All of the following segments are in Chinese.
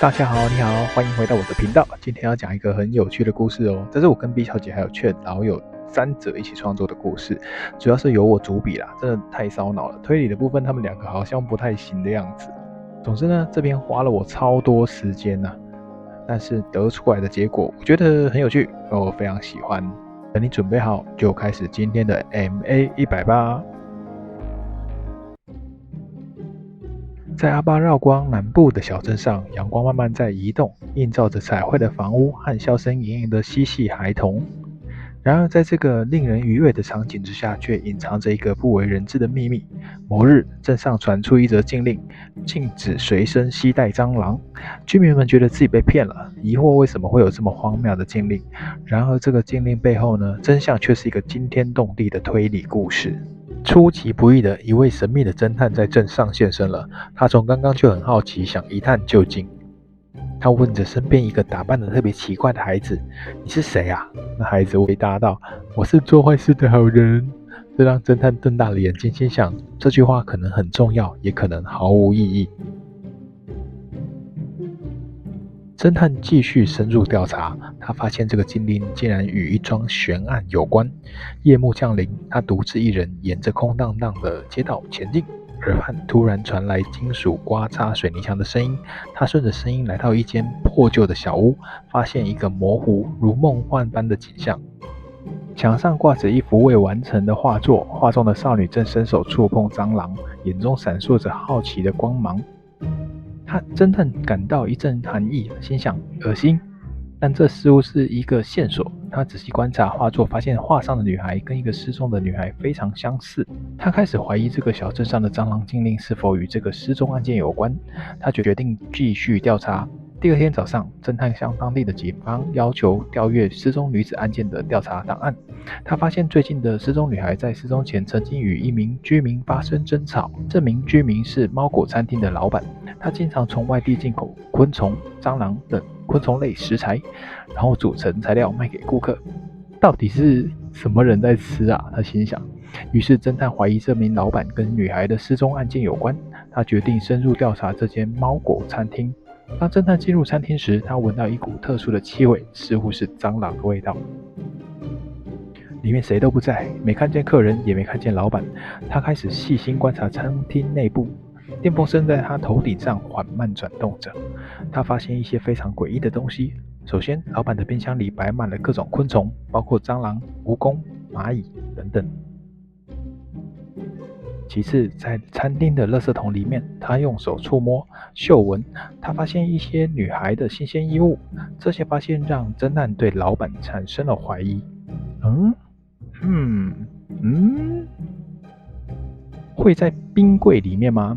大家好，你好，欢迎回到我的频道。今天要讲一个很有趣的故事哦，这是我跟 B 小姐还有劝老友三者一起创作的故事，主要是由我主笔啦，真的太烧脑了。推理的部分他们两个好像不太行的样子。总之呢，这边花了我超多时间呐，但是得出来的结果我觉得很有趣，我非常喜欢。等你准备好，就开始今天的 M A 一百八。在阿巴绕光南部的小镇上，阳光慢慢在移动，映照着彩绘的房屋和笑声盈盈的嬉戏孩童。然而，在这个令人愉悦的场景之下，却隐藏着一个不为人知的秘密。某日，镇上传出一则禁令，禁止随身携带蟑螂。居民们觉得自己被骗了，疑惑为什么会有这么荒谬的禁令。然而，这个禁令背后呢，真相却是一个惊天动地的推理故事。出其不意的一位神秘的侦探在镇上现身了。他从刚刚就很好奇，想一探究竟。他问着身边一个打扮的特别奇怪的孩子：“你是谁啊？”那孩子回答道：“我是做坏事的好人。”这让侦探瞪大了眼睛，心想：这句话可能很重要，也可能毫无意义。侦探继续深入调查，他发现这个精灵竟然与一桩悬案有关。夜幕降临，他独自一人沿着空荡荡的街道前进，耳畔突然传来金属刮擦水泥墙的声音。他顺着声音来到一间破旧的小屋，发现一个模糊如梦幻般的景象：墙上挂着一幅未完成的画作，画中的少女正伸手触碰蟑螂，眼中闪烁着好奇的光芒。他侦探感到一阵寒意，心想恶心，但这似乎是一个线索。他仔细观察画作，发现画上的女孩跟一个失踪的女孩非常相似。他开始怀疑这个小镇上的蟑螂禁令是否与这个失踪案件有关。他决定继续调查。第二天早上，侦探向当地的警方要求调阅失踪女子案件的调查档案。他发现最近的失踪女孩在失踪前曾经与一名居民发生争吵。这名居民是猫果餐厅的老板，他经常从外地进口昆虫、蟑螂等昆虫类食材，然后组成材料卖给顾客。到底是什么人在吃啊？他心想。于是，侦探怀疑这名老板跟女孩的失踪案件有关。他决定深入调查这间猫果餐厅。当侦探进入餐厅时，他闻到一股特殊的气味，似乎是蟑螂的味道。里面谁都不在，没看见客人，也没看见老板。他开始细心观察餐厅内部，电风扇在他头顶上缓慢转动着。他发现一些非常诡异的东西。首先，老板的冰箱里摆满了各种昆虫，包括蟑螂、蜈蚣、蚂蚁等等。其次，在餐厅的垃圾桶里面，他用手触摸、嗅闻，他发现一些女孩的新鲜衣物。这些发现让侦探对老板产生了怀疑。嗯，嗯，嗯，会在冰柜里面吗？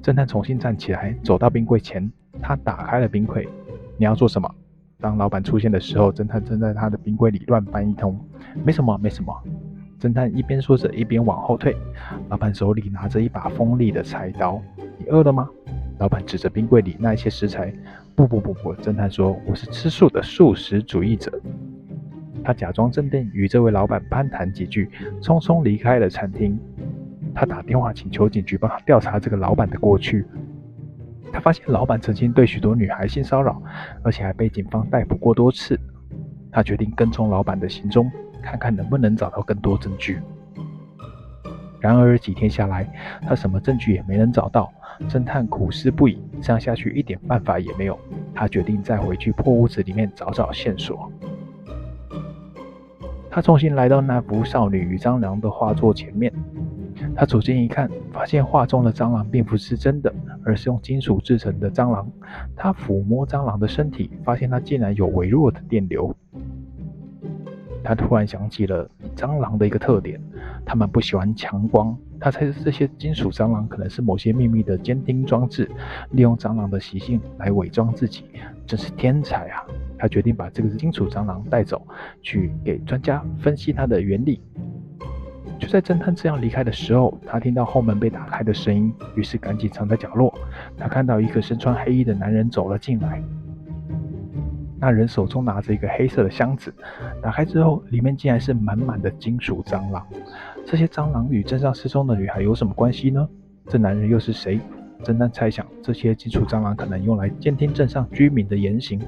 侦探重新站起来，走到冰柜前，他打开了冰柜。你要做什么？当老板出现的时候，侦探正在他的冰柜里乱翻一通。没什么，没什么。侦探一边说着，一边往后退。老板手里拿着一把锋利的菜刀。你饿了吗？老板指着冰柜里那些食材。不不不不，侦探说，我是吃素的素食主义者。他假装镇定，与这位老板攀谈几句，匆匆离开了餐厅。他打电话请求警局帮他调查这个老板的过去。他发现老板曾经对许多女孩性骚扰，而且还被警方逮捕过多次。他决定跟踪老板的行踪。看看能不能找到更多证据。然而几天下来，他什么证据也没能找到。侦探苦思不已，这样下去一点办法也没有。他决定再回去破屋子里面找找线索。他重新来到那幅少女与蟑螂的画作前面。他走近一看，发现画中的蟑螂并不是真的，而是用金属制成的蟑螂。他抚摸蟑螂的身体，发现它竟然有微弱的电流。他突然想起了蟑螂的一个特点，它们不喜欢强光。他猜这些金属蟑螂可能是某些秘密的监听装置，利用蟑螂的习性来伪装自己，真是天才啊！他决定把这个金属蟑螂带走，去给专家分析它的原理。就在侦探这样离开的时候，他听到后门被打开的声音，于是赶紧藏在角落。他看到一个身穿黑衣的男人走了进来。那人手中拿着一个黑色的箱子，打开之后，里面竟然是满满的金属蟑螂。这些蟑螂与镇上失踪的女孩有什么关系呢？这男人又是谁？侦探猜想，这些金属蟑螂可能用来监听镇上居民的言行。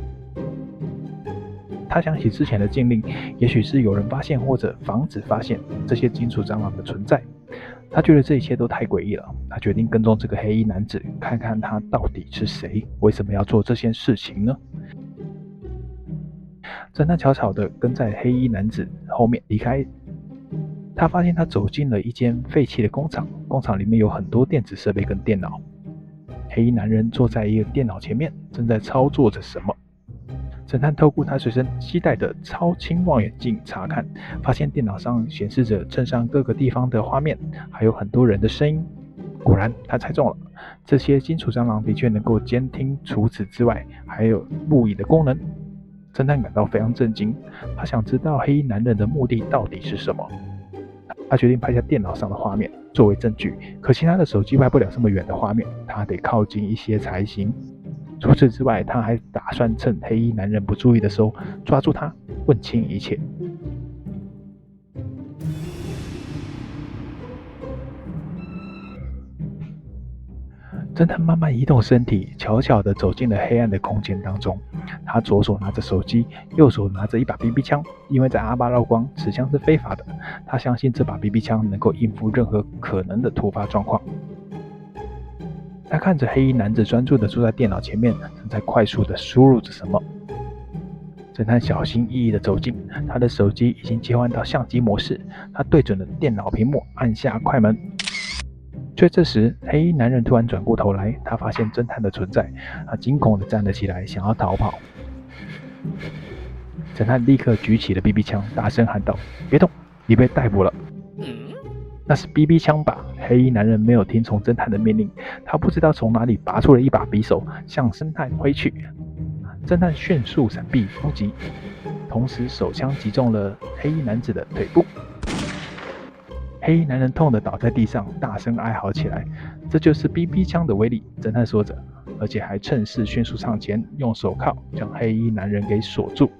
他想起之前的禁令，也许是有人发现或者防止发现这些金属蟑螂的存在。他觉得这一切都太诡异了。他决定跟踪这个黑衣男子，看看他到底是谁，为什么要做这件事情呢？侦探悄悄地跟在黑衣男子后面离开。他发现他走进了一间废弃的工厂，工厂里面有很多电子设备跟电脑。黑衣男人坐在一个电脑前面，正在操作着什么。侦探透过他随身携带的超轻望远镜查看，发现电脑上显示着镇上各个地方的画面，还有很多人的声音。果然，他猜中了，这些金属蟑螂的确能够监听。除此之外，还有录影的功能。侦探感到非常震惊，他想知道黑衣男人的目的到底是什么。他决定拍下电脑上的画面作为证据，可惜他的手机拍不了这么远的画面，他得靠近一些才行。除此之外，他还打算趁黑衣男人不注意的时候抓住他，问清一切。侦探慢慢移动身体，悄悄地走进了黑暗的空间当中。他左手拿着手机，右手拿着一把 BB 枪。因为在阿巴绕光，此枪是非法的。他相信这把 BB 枪能够应付任何可能的突发状况。他看着黑衣男子专注地坐在电脑前面，正在快速地输入着什么。侦探小心翼翼地走近，他的手机已经切换到相机模式。他对准了电脑屏幕，按下快门。却这时，黑衣男人突然转过头来，他发现侦探的存在，他惊恐地站了起来，想要逃跑。侦探立刻举起了 BB 枪，大声喊道：“别动，你被逮捕了！”那是 BB 枪吧？黑衣男人没有听从侦探的命令，他不知道从哪里拔出了一把匕首，向侦探挥去。侦探迅速闪避攻击，同时手枪击中了黑衣男子的腿部。黑衣男人痛得倒在地上，大声哀嚎起来。这就是 BB 枪的威力，侦探说着，而且还趁势迅速上前，用手铐将黑衣男人给锁住。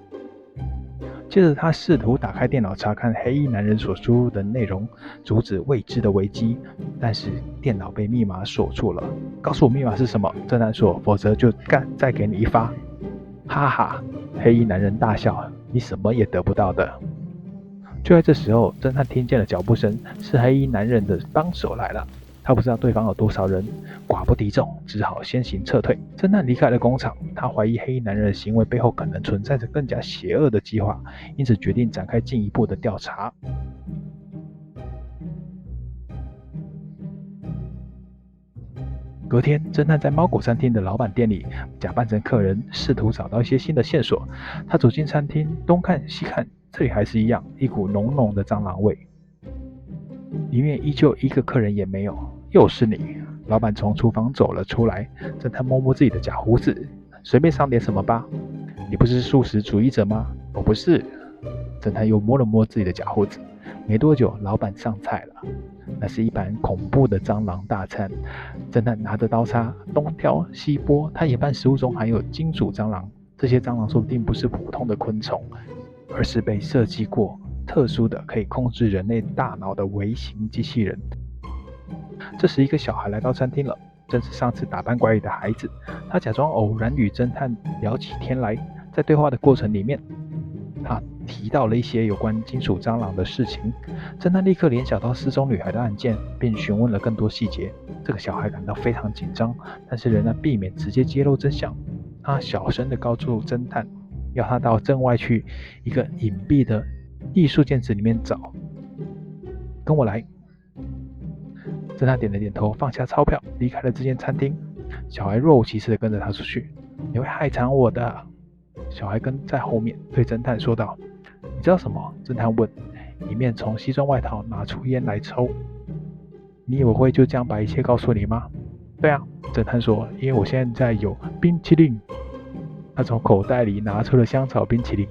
接着，他试图打开电脑查看黑衣男人所输入的内容，阻止未知的危机。但是电脑被密码锁住了。告诉我密码是什么？侦探说，否则就干再给你一发。哈哈，黑衣男人大笑，你什么也得不到的。就在这时候，侦探听见了脚步声，是黑衣男人的帮手来了。他不知道对方有多少人，寡不敌众，只好先行撤退。侦探离开了工厂，他怀疑黑衣男人的行为背后可能存在着更加邪恶的计划，因此决定展开进一步的调查。隔天，侦探在猫狗餐厅的老板店里假扮成客人，试图找到一些新的线索。他走进餐厅，东看西看，这里还是一样，一股浓浓的蟑螂味。里面依旧一个客人也没有，又是你。老板从厨房走了出来，侦探摸摸自己的假胡子，随便上点什么吧。你不是素食主义者吗？我不是。侦探又摸了摸自己的假胡子。没多久，老板上菜了，那是一盘恐怖的蟑螂大餐。侦探拿着刀叉东挑西剥，他研判食物中含有金属蟑螂。这些蟑螂说不定不是普通的昆虫，而是被设计过。特殊的可以控制人类大脑的微型机器人。这时，一个小孩来到餐厅了，正是上次打扮怪异的孩子。他假装偶然与侦探聊起天来，在对话的过程里面，他提到了一些有关金属蟑螂的事情。侦探立刻联想到失踪女孩的案件，并询问了更多细节。这个小孩感到非常紧张，但是仍然避免直接揭露真相。他小声地告诉侦探，要他到镇外去一个隐蔽的。艺术建筑里面找，跟我来。侦探点了点头，放下钞票，离开了这间餐厅。小孩若无其事地跟着他出去。你会害惨我的。小孩跟在后面，对侦探说道：“你知道什么？”侦探问。里面从西装外套拿出烟来抽。你以为会就这样把一切告诉你吗？对啊，侦探说，因为我现在有冰淇淋。他从口袋里拿出了香草冰淇淋。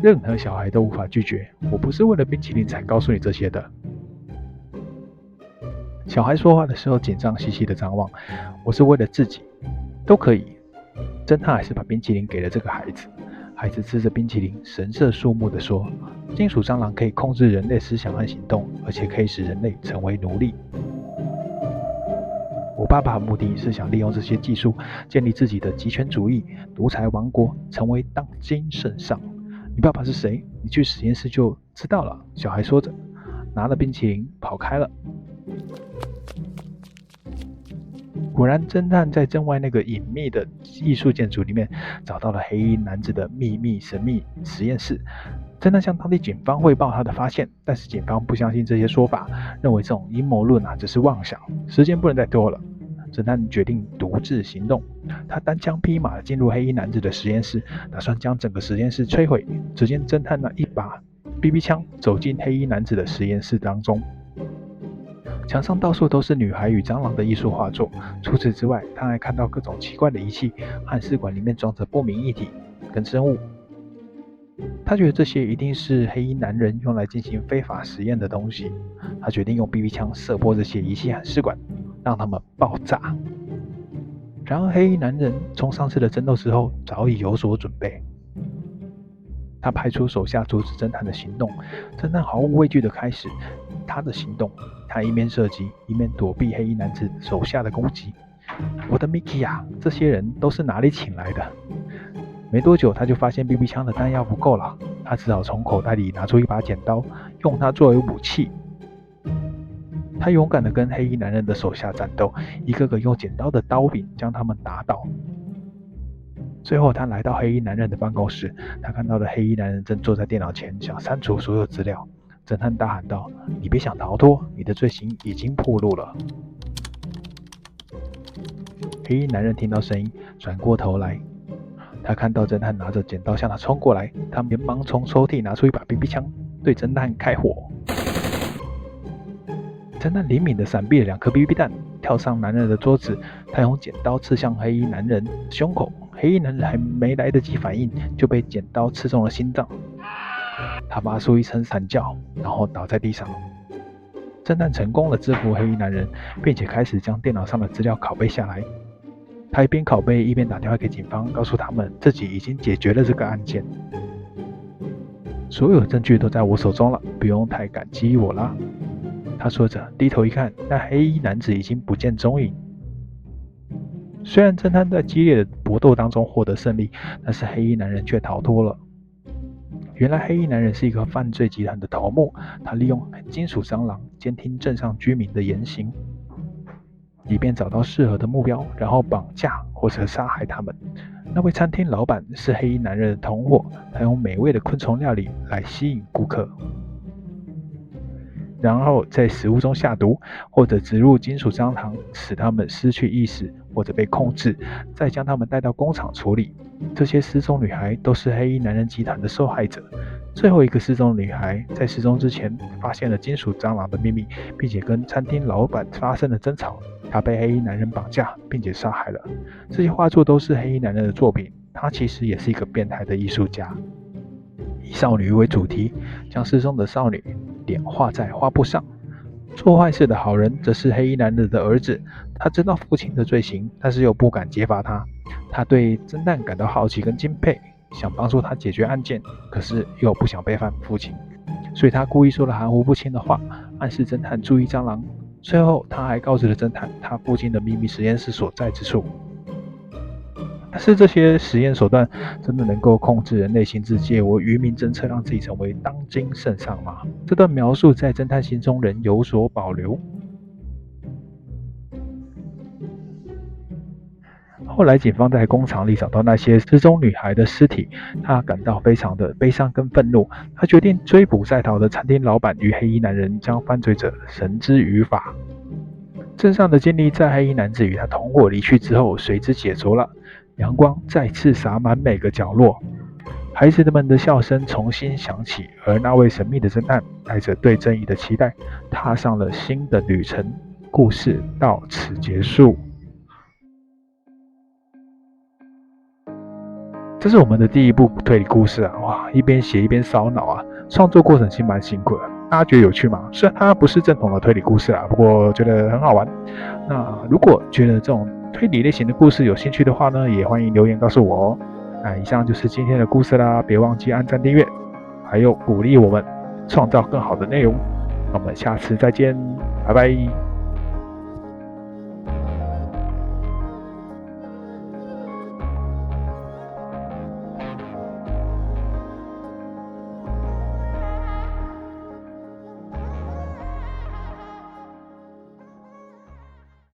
任何小孩都无法拒绝。我不是为了冰淇淋才告诉你这些的。小孩说话的时候紧张兮兮的张望。我是为了自己，都可以。侦探还是把冰淇淋给了这个孩子。孩子吃着冰淇淋，神色肃穆地说：“金属蟑螂可以控制人类思想和行动，而且可以使人类成为奴隶。”我爸爸目的是想利用这些技术建立自己的极权主义独裁王国，成为当今圣上。你爸爸是谁？你去实验室就知道了。小孩说着，拿了冰淇淋跑开了。果然，侦探在镇外那个隐秘的艺术建筑里面找到了黑衣男子的秘密神秘实验室。侦探向当地警方汇报他的发现，但是警方不相信这些说法，认为这种阴谋论啊只是妄想。时间不能再拖了，侦探决定独自行动。他单枪匹马进入黑衣男子的实验室，打算将整个实验室摧毁。只见侦探拿一把 BB 枪走进黑衣男子的实验室当中，墙上到处都是女孩与蟑螂的艺术画作。除此之外，他还看到各种奇怪的仪器和试管里面装着不明液体跟生物。他觉得这些一定是黑衣男人用来进行非法实验的东西。他决定用 BB 枪射破这些仪器和试管，让他们爆炸。然而，黑衣男人从上次的争斗之后早已有所准备。他派出手下阻止侦探的行动。侦探毫无畏惧地开始他的行动。他一面射击，一面躲避黑衣男子手下的攻击。我的 Mickey 呀，这些人都是哪里请来的？没多久，他就发现 BB 枪的弹药不够了，他只好从口袋里拿出一把剪刀，用它作为武器。他勇敢地跟黑衣男人的手下战斗，一个个用剪刀的刀柄将他们打倒。最后，他来到黑衣男人的办公室，他看到了黑衣男人正坐在电脑前，想删除所有资料。侦探大喊道：“你别想逃脱，你的罪行已经暴露了。”黑衣男人听到声音，转过头来。他看到侦探拿着剪刀向他冲过来，他连忙从抽屉拿出一把 BB 枪，对侦探开火。侦探灵敏地闪避了两颗 BB 弹，跳上男人的桌子，他用剪刀刺向黑衣男人胸口。黑衣男人还没来得及反应，就被剪刀刺中了心脏。他发出一声惨叫，然后倒在地上。侦探成功了制服黑衣男人，并且开始将电脑上的资料拷贝下来。他一边拷贝一边打电话给警方，告诉他们自己已经解决了这个案件，所有证据都在我手中了，不用太感激我啦。他说着，低头一看，那黑衣男子已经不见踪影。虽然侦探在激烈的搏斗当中获得胜利，但是黑衣男人却逃脱了。原来黑衣男人是一个犯罪集团的头目，他利用金属蟑螂监听镇上居民的言行。以便找到适合的目标，然后绑架或者杀害他们。那位餐厅老板是黑衣男人的同伙，他用美味的昆虫料理来吸引顾客，然后在食物中下毒，或者植入金属蟑螂，使他们失去意识或者被控制，再将他们带到工厂处理。这些失踪女孩都是黑衣男人集团的受害者。最后一个失踪女孩在失踪之前发现了金属蟑螂的秘密，并且跟餐厅老板发生了争吵。她被黑衣男人绑架，并且杀害了。这些画作都是黑衣男人的作品。他其实也是一个变态的艺术家，以少女为主题，将失踪的少女脸画在画布上。做坏事的好人则是黑衣男子的儿子，他知道父亲的罪行，但是又不敢揭发他。他对侦探感到好奇跟敬佩，想帮助他解决案件，可是又不想背叛父亲，所以他故意说了含糊不清的话，暗示侦探注意蟑螂。最后，他还告知了侦探他父亲的秘密实验室所在之处。是，这些实验手段真的能够控制人类心智，借我愚民政策让自己成为当今圣上吗？这段描述在侦探心中仍有所保留。后来，警方在工厂里找到那些失踪女孩的尸体，他感到非常的悲伤跟愤怒。他决定追捕在逃的餐厅老板与黑衣男人，将犯罪者绳之于法。镇上的精力在黑衣男子与他同伙离去之后，随之解除了。阳光再次洒满每个角落，孩子们的笑声重新响起，而那位神秘的侦探带着对正义的期待，踏上了新的旅程。故事到此结束。这是我们的第一部推理故事啊！哇，一边写一边烧脑啊，创作过程其实蛮辛苦的。大家觉得有趣吗？虽然它不是正统的推理故事啊，不过觉得很好玩。那如果觉得这种推理类型的故事有兴趣的话呢，也欢迎留言告诉我哦。那以上就是今天的故事啦，别忘记按赞订阅，还有鼓励我们创造更好的内容。那我们下次再见，拜拜。